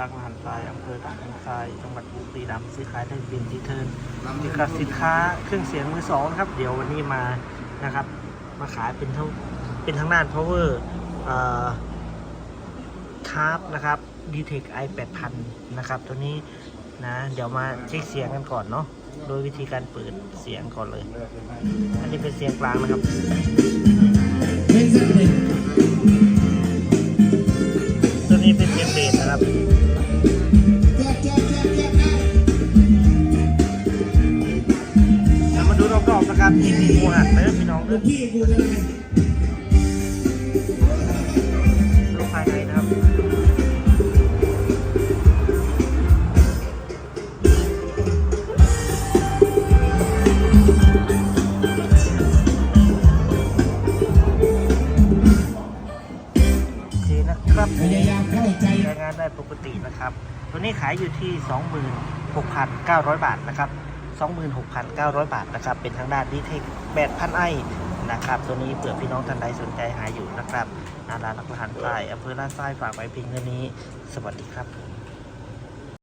รักมหันทรายอำเภอตากทรายจังหวัดบุรีรัมย์ซื้อขายได้เป็นที่เทิร์นเกี่ยวกับสินค้าเครื่องเสียงมือสองนะครับ เดี๋ยววันนี้มานะครับ มาขายเป็นทั้งเป็นทั้งด้าน power เอ่อคาร์บนะครับ d t e c i 8000นะครับ ตัวนี้นะ เดี๋ยวมาเช็คเสียงกันก่อนเนาะโดยวิธีการเปิดเสียงก่อนเลย อันนี้เป็นเสียงกลางนะครับตัวนี้เป็นเสียงเบสนะครับ รามาดูรอบๆนะครับที่มีหมูหันเลยพี่น้องเด้อดูภายในนะครับครับพยายามเข้าใจงานได้ปกตินะครับ ตัวนี้ขายอยู่ที่ 26,900 บาทนะครับ 26,900 บาทนะครับ เป็นทางด้านดีเทค8,000ไอนะครับตัวนี้เผื่อพี่น้องท่านใดสนใจหาอยู่นะครับนาราลักหันใต้อำเภอลาดทรายฝากไว้เพียงเท่านี้ สวัสดีครับ